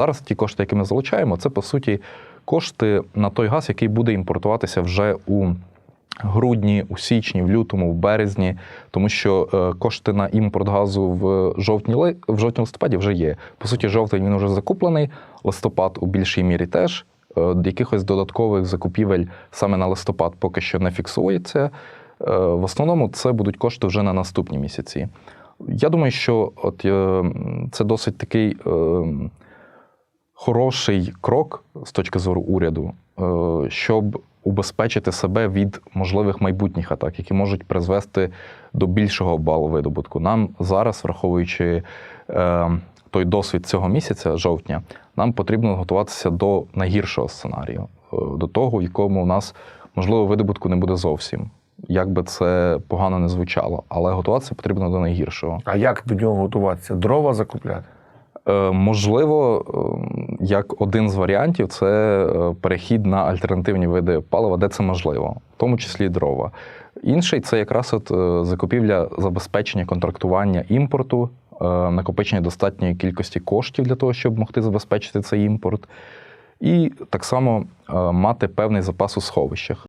Зараз ті кошти, які ми залучаємо, це по суті кошти на той газ, який буде імпортуватися вже у грудні, у січні, в лютому, в березні, тому що е, кошти на імпорт газу в жовтні в жовтні листопаді вже є. По суті, жовтень він вже закуплений, листопад у більшій мірі теж. Е, Якихось додаткових закупівель саме на листопад поки що не фіксується. Е, В основному це будуть кошти вже на наступні місяці. Я думаю, що от це досить такий хороший крок з точки зору уряду, е, щоб убезпечити себе від можливих майбутніх атак, які можуть призвести до більшого балу видобутку. Нам зараз, враховуючи е, той досвід цього місяця, жовтня, нам потрібно готуватися до найгіршого сценарію, е, до того, в якому у нас можливо видобутку не буде зовсім. Як би це погано не звучало, але готуватися потрібно до найгіршого. А як до нього готуватися? Дрова закупляти? Е, Можливо, е, як один з варіантів, це е, перехід на альтернативні види палива, де це можливо, в тому числі дрова. Інший це якраз от е, закупівля забезпечення контрактування імпорту, накопичення достатньої кількості коштів для того, щоб могти забезпечити цей імпорт, і так само мати певний запас у сховищах.